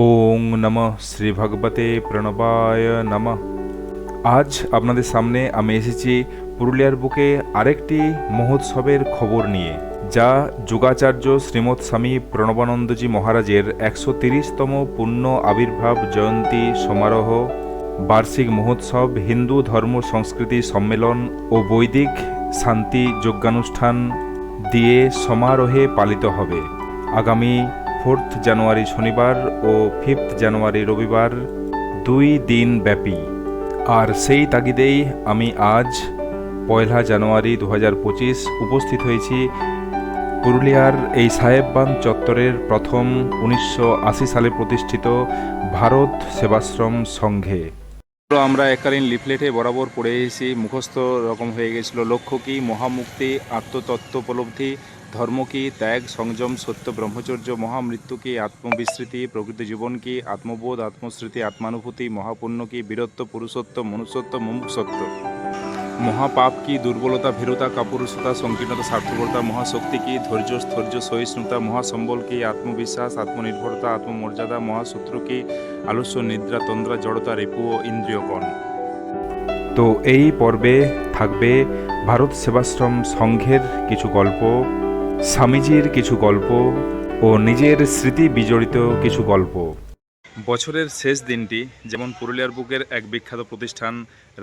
ওং নম শ্রী ভগবতে প্রণবায় নম। আজ আপনাদের সামনে আমি এসেছি পুরুলিয়ার বুকে আরেকটি মহোৎসবের খবর নিয়ে, যা যুগাচার্য শ্রীমৎ স্বামী প্রণবানন্দজি মহারাজের একশো তিরিশতম পূর্ণ আবির্ভাব জয়ন্তী সমারোহ, বার্ষিক মহোৎসব, হিন্দু ধর্ম সংস্কৃতি সম্মেলন ও বৈদিক শান্তি যজ্ঞানুষ্ঠান দিয়ে সমারোহে পালিত হবে। আগামী ফোর্থ জানুয়ারি শনিবার ও ফিফথ জানুয়ারি রবিবার দুই দিন ব্যাপী। আর সেই তাগিদেই আমি আজ, পয়লা জানুয়ারি দু উপস্থিত হয়েছি পুরুলিয়ার এই সাহেববান চত্বরের প্রথম উনিশশো আশি সালে প্রতিষ্ঠিত ভারত সেবাশ্রম সংঘে। আমরা এককালীন লিফলেটে বরাবর পড়ে এসেছি। মুখস্থ রকম হয়ে গেছিল লক্ষ্য কি? মহামুক্তি, আত্মতত্ত্ব ধর্ম কি ত্যাগ, সংযম, সত্য, ব্রহ্মচর্য মহামৃত্যু কি আত্মবিস্মৃতি, প্রকৃত জীবন কি আত্মবোধ আত্মস্মৃতি আত্মানুভূতি মহাপুণ্য কি বীরত্ব, পুরুষত্ব, মনুষ্যত্ব, মুমুক্ষত্ব। মহাপাপ কি দুর্বলতা, ভীরতা, কাপুরুষতা, সংকীর্ণতা, স্বার্থপরতা মহাশক্তি কি ধৈর্য স্থৈর্য সহিষ্ণুতা মহাসম্বল কি আত্মবিশ্বাস, আত্মনির্ভরতা, আত্মমর্যাদা মহাশত্রু কি আলস্য, নিদ্রা, তন্দ্রা, জড়তা, রিপু ও ইন্দ্রিয়কণ। তো এই পর্বে থাকবে ভারত সেবাশ্রম সংঘের কিছু গল্প। স্বামীজির কিছু গল্প ও নিজের স্মৃতি বিজড়িত কিছু গল্প। বছরের শেষ দিনটি যেমন পুরুলিয়ার বুকের এক বিখ্যাত প্রতিষ্ঠান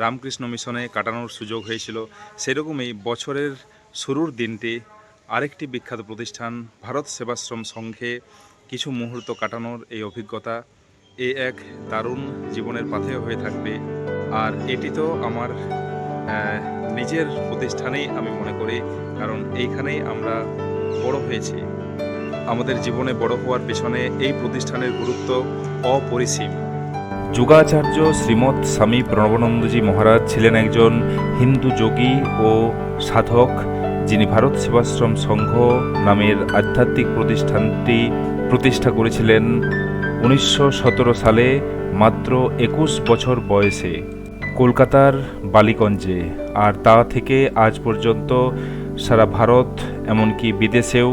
রামকৃষ্ণ মিশনে কাটানোর সুযোগ হয়েছিল, সেরকমই বছরের শুরুর দিনটি আরেকটি বিখ্যাত প্রতিষ্ঠান ভারত সেবাশ্রম সংঘে কিছু মুহূর্ত কাটানোর এই অভিজ্ঞতা এ এক দারুণ জীবনের পাথে হয়ে থাকবে। আর এটি তো আমার নিজের প্রতিষ্ঠানেই আমি মনে করি, কারণ এইখানেই আমরা বড় হয়েছি। আমাদের জীবনে বড় হওয়ার পেছনে এই প্রতিষ্ঠানের গুরুত্ব অপরিসীম। যোগাচার্য শ্রীমৎ স্বামী প্রণবানন্দজি মহারাজ ছিলেন একজন হিন্দু যোগী ও সাধক, যিনি ভারত সেবাশ্রম সংঘ নামের আধ্যাত্মিক প্রতিষ্ঠানটি প্রতিষ্ঠা করেছিলেন উনিশশো সতেরো সালে মাত্র একুশ বছর বয়সে কলকাতার বালিগঞ্জে। আর তা থেকে আজ পর্যন্ত সারা ভারত এমনকি বিদেশেও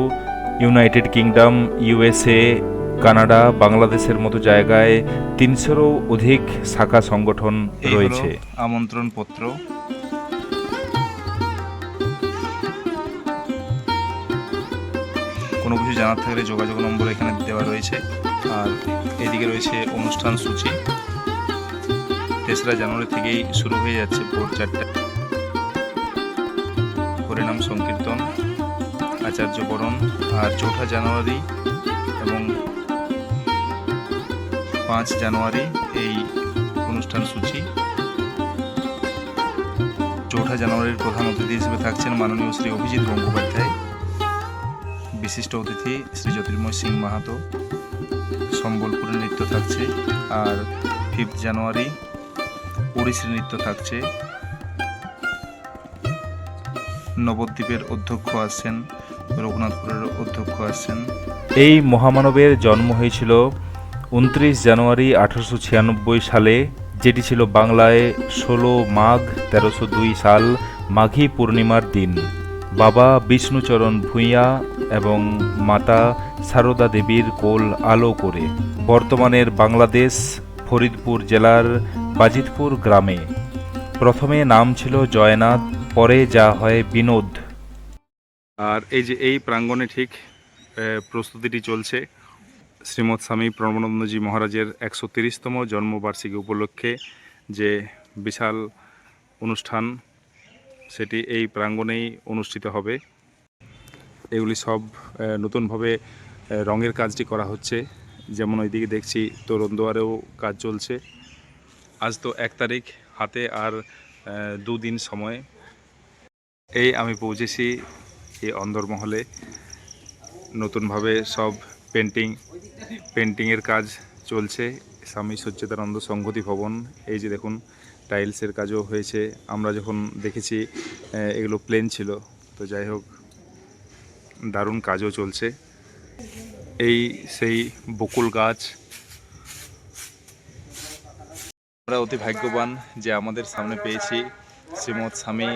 ইউনাইটেড কিংডম ইউএসএ কানাডা বাংলাদেশের মতো জায়গায় তিনশোরও অধিক শাখা সংগঠন রয়েছে। আমন্ত্রণ পত্র কোনো কিছু জানার থাকলে যোগাযোগ নম্বর এখানে দেওয়া রয়েছে। আর এদিকে রয়েছে অনুষ্ঠান সূচি। তেসরা জানুয়ারি থেকেই শুরু হয়ে যাচ্ছে ভোর চারটা। হরিনাম সংকীর্তন, আচার্য বরণ, আর চৌঠা জানুয়ারি এবং পাঁচ জানুয়ারি এই অনুষ্ঠান সূচি। চৌঠা জানুয়ারির প্রধান অতিথি হিসেবে থাকছেন মাননীয় শ্রী অভিজিৎ গঙ্গোপাধ্যায়, বিশিষ্ট অতিথি শ্রী জ্যোতির্ময় সিং মাহাতো সম্বলপুরের নৃত্য থাকছে, আর ফিফথ জানুয়ারি ওড়িশি নৃত্য থাকছে নবদ্বীপের অধ্যক্ষ আসছেন রঘুনাথপুরের অধ্যক্ষ আসছেন এই মহামানবের জন্ম হয়েছিল উনত্রিশ জানুয়ারি আঠারোশো ছিয়ানব্বই সালে, যেটি ছিল বাংলায় ষোলো মাঘ তেরোশো দুই সাল মাঘী পূর্ণিমার দিন। বাবা বিষ্ণুচরণ ভূঁইয়া এবং মাতা সারদা দেবীর কোল আলো করে। বর্তমানের বাংলাদেশ ফরিদপুর জেলার বাজিতপুর গ্রামে। প্রথমে নাম ছিল জয়নাথ পরে যা হয় বিনোদ। আর এই যে এই প্রাঙ্গণে ঠিক প্রস্তুতিটি চলছে। শ্রীমৎ স্বামী প্রণবানন্দজি মহারাজের একশো তিরিশতম জন্মবার্ষিকী উপলক্ষে যে বিশাল অনুষ্ঠান, সেটি এই প্রাঙ্গণেই অনুষ্ঠিত হবে। এগুলি সব নতুনভাবে রঙের কাজটি করা হচ্ছে। যেমন ওইদিকে দেখছি, তরুণ দুয়ারেও কাজ চলছে। আজ তো এক তারিখ, হাতে আর দুদিন সময়। এই আমি পৌঁছেছি এই অন্দরমহলে। নতুনভাবে সব পেন্টিং পেন্টিংয়ের কাজ চলছে। স্বামী সচ্চিদানন্দ সংহতি ভবন, এই যে দেখুন, টাইলসের কাজও হয়েছে। আমরা যখন দেখেছি এগুলো প্লেন ছিল। তো যাই হোক, দারুণ কাজও চলছে। এই সেই বকুল গাছ। আমরা অতি ভাগ্যবান যে আমাদের সামনে পেয়েছি শ্রীমৎ স্বামী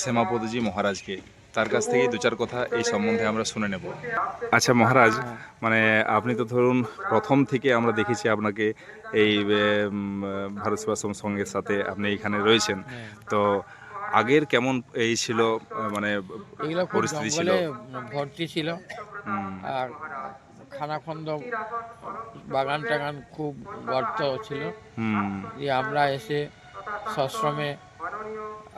শ্যামাপদজি মহারাজকে। তার কাছ থেকেই দু চার কথা এই সম্বন্ধে আমরা শুনে নেব। আচ্ছা মহারাজ মানে আপনি তো ধরুন প্রথম থেকে আমরা দেখেছি আপনাকে এই ভারত সেবাশ্রম সঙ্গের সাথে আপনি এখানে রয়েছেন। হ্যাঁ। তো আগের কেমন এই ছিল মানে পরিস্থিতি ছিল? ভর্তি ছিল। আর খানাখন্দ বাগান টাগান খুব গর্ত ছিল। আমরা এসে সশ্রমে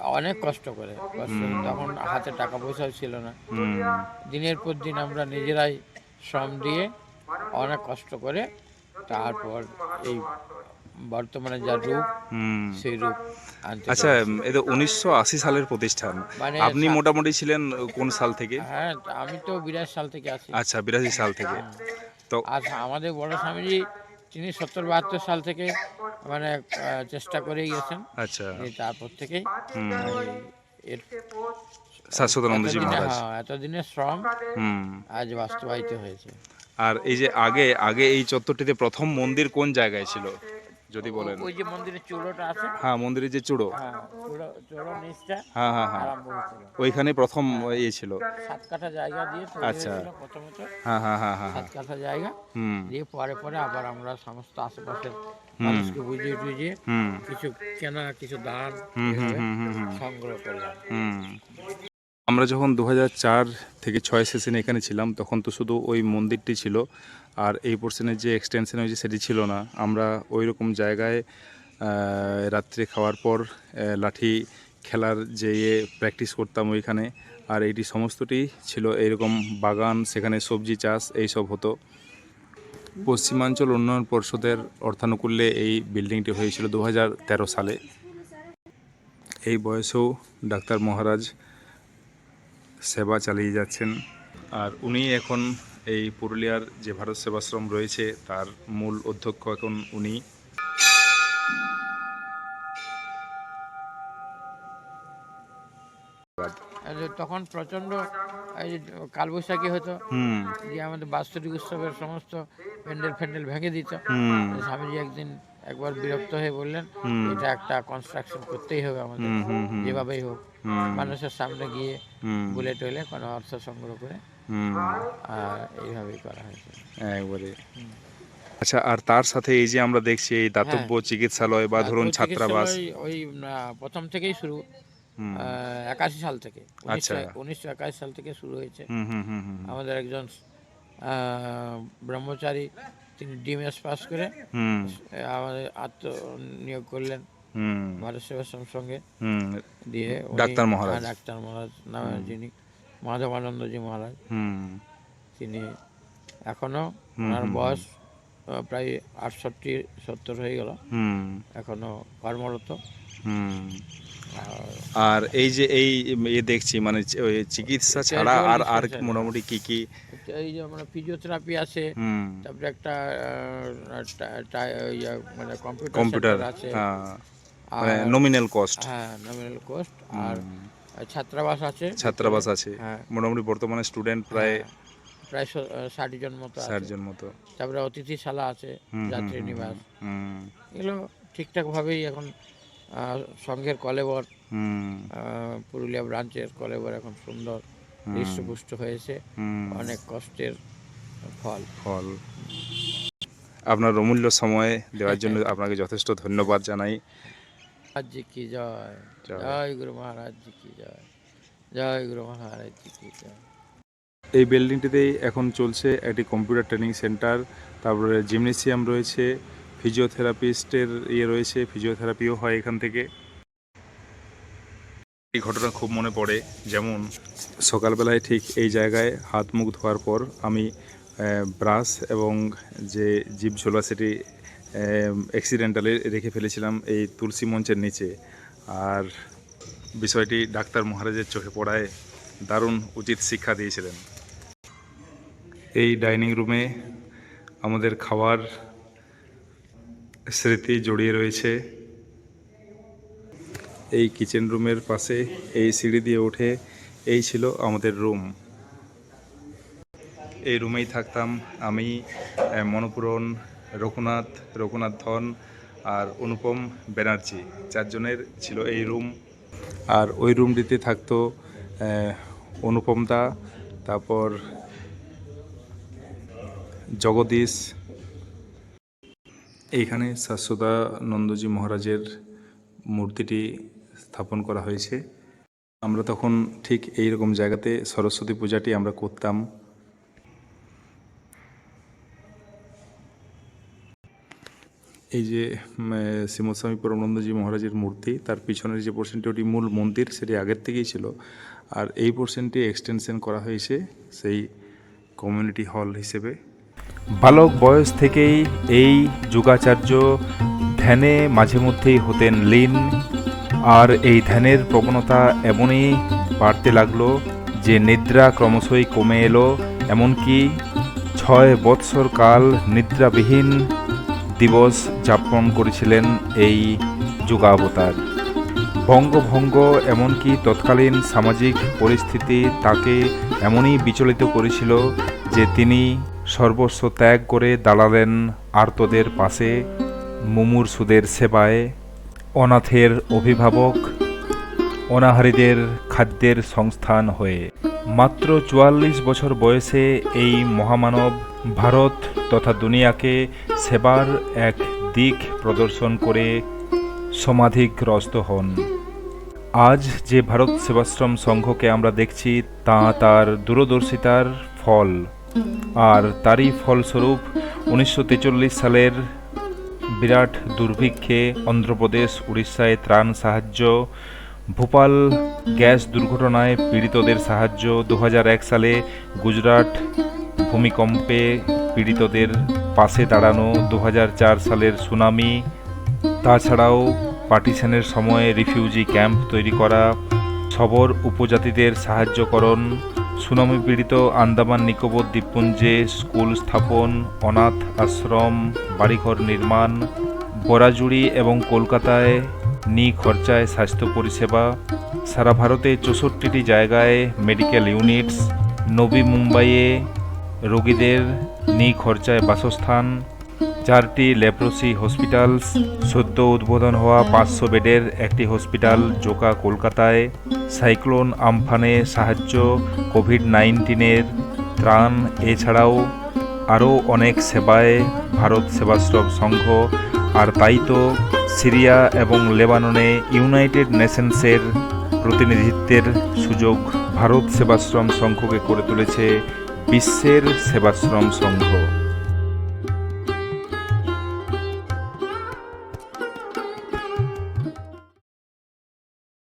অনেক কষ্ট করে কষ্ট তখন হাতে টাকা পয়সাও ছিল না। দিনের পর দিন আমরা নিজেরাই শ্রম দিয়ে অনেক কষ্ট করে তারপর এই বর্তমানে যা রূপ হুম। সেই রূপ আচ্ছা। এটা উনিশশো আশি সালের প্রতিষ্ঠান মানে আপনি মোটামুটি ছিলেন কোন সাল থেকে? হ্যাঁ আমি তো বিরাট সাল থেকে আছি। আচ্ছা বিরাশি সাল থেকে। তো আর আমাদের বড় স্বামীজি তিনি সত্তর বাহাত্তর সাল থেকে মানে চেষ্টা করে গেছেন আচ্ছা। তারপর থেকেই শাশ্বতানন্দজি মহারাজ। হ্যাঁ, এতদিনের শ্রম হুম। আজ বাস্তবায়িত হয়েছে। আর এই যে আগে আগে এই চত্বরটিতে প্রথম মন্দির কোন জায়গায় ছিল? যদি বলেন। ওই যে মন্দিরের চূড়োটা আছে? হ্যাঁ মন্দিরের যে চূড়ো। হ্যাঁ চূড়ো চূড়ো নিচটা হ্যাঁ হ্যাঁ হ্যাঁ। ওইখানে প্রথম ইয়ে ছিল। সাত কাঠা জায়গা দিয়ে আচ্ছা। প্রথমত হ্যাঁ হ্যাঁ হ্যাঁ হ্যাঁ সাত কাঠা জায়গা। হুম। দিয়ে পরে পরে আবার আমরা সমস্ত আশেপাশের মানুষকে বুঝিয়ে টুঝিয়ে কিছু কেনা কিছু দান। সংগ্রহ করলাম। হুম। আমরা যখন দু থেকে ছয় সেশনে এখানে ছিলাম, তখন তো শুধু ওই মন্দিরটি ছিল আর এই পোর্শনের যে এক্সটেনশন হয়েছে সেটি ছিল না। আমরা ওই রকম জায়গায় রাত্রে খাওয়ার পর লাঠি খেলার যে ইয়ে প্র্যাকটিস করতাম ওইখানে আর এইটি সমস্তটি ছিল এইরকম বাগান, সেখানে সবজি চাষ এইসব হতো। পশ্চিমাঞ্চল উন্নয়ন পর্ষদের অর্থানুকূল্যে এই বিল্ডিংটি হয়েছিল দু হাজার তেরো সালে। এই বয়সেও ডাক্তার মহারাজ সেবা চালিয়ে যাচ্ছেন। আর উনি এখন এই পুরুলিয়ার যে ভারত সেবাশ্রম রয়েছে তার মূল অধ্যক্ষ এখন উনি। আর তখন প্রচণ্ড এই কালবৈশাখী হতো হুম। দিয়ে আমাদের বাৎসরিক উৎসবের সমস্ত প্যান্ডেল ফ্যান্ডেল ভেঙে দিত। হুম। স্বামীজি একদিন একবার বিরক্ত হয়ে বললেন এটা একটা কনস্ট্রাকশন করতেই হবে আমাদের। যেভাবেই হোক মানুষের সামনে গিয়ে বুলে টুলে কোনো অর্থ সংগ্রহ করে আর এইভাবেই করা হয়েছে। একবারে। আচ্ছা আর তার সাথে এই যে আমরা দেখছি এই দাতব্য চিকিৎসালয় বা ধরুন ছাত্রাবাস। ওই প্রথম থেকেই শুরু। একাশি সাল থেকে। আচ্ছা। উনিশশো একাশি সাল থেকে শুরু হয়েছে। আমাদের একজন ব্রহ্মচারী তিনি ডিএমএস পাস করে আমাদের আত্মনিয়োগ করলেন হুম। ভারত সেবাশ্রম সঙ্গে দিয়ে ডাক্তার মহারাজ। হ্যাঁ, ডাক্তার মহারাজ নামে যিনি মাধবানন্দজি মহারাজ। হুম। তিনি এখনও ওনার বয়স প্রায় আটষট্টি সত্তর হয়ে গেল। এখনও কর্মরত। আর এই যে এই দেখছি মানে চিকিৎসা ছাড়া আর আর মোটামুটি কি কি এই যে মানে ফিজিওথেরাপি আছে তারপরে একটা ইয়া, মানে কম্পিউটার কম্পিউটার আছে। হ্যাঁ। আর মানে নমিনাল কস্ট হ্যাঁ নমিনাল কোস্ট আর ছাত্রাবাস আছে। ছাত্রাবাস আছে। হ্যাঁ। মোটামুটি বর্তমানে স্টুডেন্ট প্রায় প্রায় ষ- আহ, ষাট জন মতো আছে। ষাট জন মতো। তারপরে অতিথিশালা আছে যাত্রী নিবাস। হুম। এগুলো ঠিকঠাকভাবেই এখন আহ, সংঘের কলেবর হুম। পুরুলিয়া ব্রাঞ্চের কলেবর এখন সুন্দর। হৃষ্টপুষ্ট হয়েছে। অনেক কষ্টের ফল। ফল। আপনার অমূল্য সময় দেওয়ার জন্য আপনাকে যথেষ্ট ধন্যবাদ জানাই। মহারাজ জি কি জয়? জয়। গুরু মহারাজ কি জয়? জয় গুরু মহারাজ কি জয়? এই বিল্ডিংটিতেই এখন চলছে একটি কম্পিউটার ট্রেনিং সেন্টার তারপরে জিমনেসিয়াম রয়েছে ফিজিওথেরাপিস্টের ইয়ে রয়েছে ফিজিওথেরাপিও হয় এখান থেকে। এই ঘটনা খুব মনে পড়ে। যেমন, সকালবেলায় ঠিক এই জায়গায় হাত মুখ ধোয়ার পর আমি ব্রাশ এবং যে জিভ ঝোলা সেটি অ্যাক্সিডেন্টালি রেখে ফেলেছিলাম এই তুলসী মঞ্চের নিচে। আর বিষয়টি ডাক্তার মহারাজের চোখে পড়ায় দারুণ উচিত শিক্ষা দিয়েছিলেন। এই ডাইনিং রুমে আমাদের খাওয়ার স্মৃতি জড়িয়ে রয়েছে। এই কিচেন রুমের পাশে এই সিঁড়ি দিয়ে উঠে এই ছিল আমাদের রুম এই রুমেই থাকতাম আমি মনপূরণ রঘুনাথ রঘুনাথ ধন আর অনুপম ব্যানার্জি। চারজনের ছিল এই রুম আর ওই রুমটিতে থাকতো অনুপম দা, তারপর জগদীশ। এইখানে শাশ্বতানন্দজি মহারাজের মূর্তিটি স্থাপন করা হয়েছে। আমরা তখন ঠিক এই রকম জায়গাতে সরস্বতী পূজাটি আমরা করতাম। এই যে শ্রীমৎস্বামী পরমানন্দজি মহারাজের মূর্তি, তার পিছনের যে পোর্শনটি ওটি মূল মন্দির, সেটি আগের থেকেই ছিল। আর এই পোর্শনটি এক্সটেনশন করা হয়েছে সেই কমিউনিটি হল হিসেবে। বালক বয়স থেকেই এই যুগাচার্য ধ্যানে মাঝে মধ্যেই হতেন লীন। আর এই ধ্যানের প্রবণতা এমনই বাড়তে লাগল যে নিদ্রা ক্রমশই কমে এলো, এমনকি ছয় বৎসর কাল নিদ্রাবিহীন দিবস যাপন করেছিলেন এই যুগাবতার। বঙ্গভঙ্গ এমনকি তৎকালীন সামাজিক পরিস্থিতি তাকে এমনই বিচলিত করেছিল যে তিনি সর্বস্ব ত্যাগ করে দাঁড়ালেন আর্তদের পাশে মুমূর্ষুদের সেবায়। অনাথের অভিভাবক, অনাহারীদের খাদ্যের সংস্থান হয়ে। মাত্র চুয়াল্লিশ বছর বয়সে এই মহামানব ভারত তথা দুনিয়াকে সেবার এক দিক প্রদর্শন করে সমাধিগ্রস্ত হন। আজ যে ভারত সেবাশ্রম সংঘকে আমরা দেখছি, তা তার দূরদর্শিতার ফল। আর তারই ফলস্বরূপ উনিশশো সালের বিরাট দুর্ভিক্ষে অন্ধ্রপ্রদেশ, উড়িষ্যায় ত্রাণ সাহায্য, ভোপাল গ্যাস দুর্ঘটনায় পীড়িতদের সাহায্য দু হাজার এক সালে গুজরাট ভূমিকম্পে পীড়িতদের পাশে দাঁড়ানো দু হাজার চার সালের সুনামি, তাছাড়াও পার্টিশনের সময়ে রিফিউজি ক্যাম্প তৈরি করা সবর উপজাতিদের সাহায্যকরণ সুনামি পীড়িত আন্দামান নিকোবর দ্বীপপুঞ্জে স্কুল স্থাপন, অনাথ আশ্রম, বাড়িঘর নির্মাণ, বরাজুড়ি এবং কলকাতায় নি খরচায় স্বাস্থ্য পরিষেবা, সারা ভারতে চৌষট্টিটি জায়গায় মেডিকেল ইউনিটস, নবী মুম্বাইয়ে রোগীদের নি খরচায় বাসস্থান চারটি লেপ্রোসি হসপিটালস, সদ্য উদ্বোধন হওয়া পাঁচশো বেডের একটি হসপিটাল জোকা কলকাতায়, সাইক্লোন আমফানে সাহায্য, কোভিড নাইন্টিনের ত্রাণ, এছাড়াও আরও অনেক সেবায় ভারত সেবাশ্রম সংঘ আর তাই তো সিরিয়া এবং লেবাননে ইউনাইটেড নেশনসের প্রতিনিধিত্বের সুযোগ ভারত সেবাশ্রম সংঘকে করে তুলেছে বিশ্বের সেবাশ্রম সংঘ।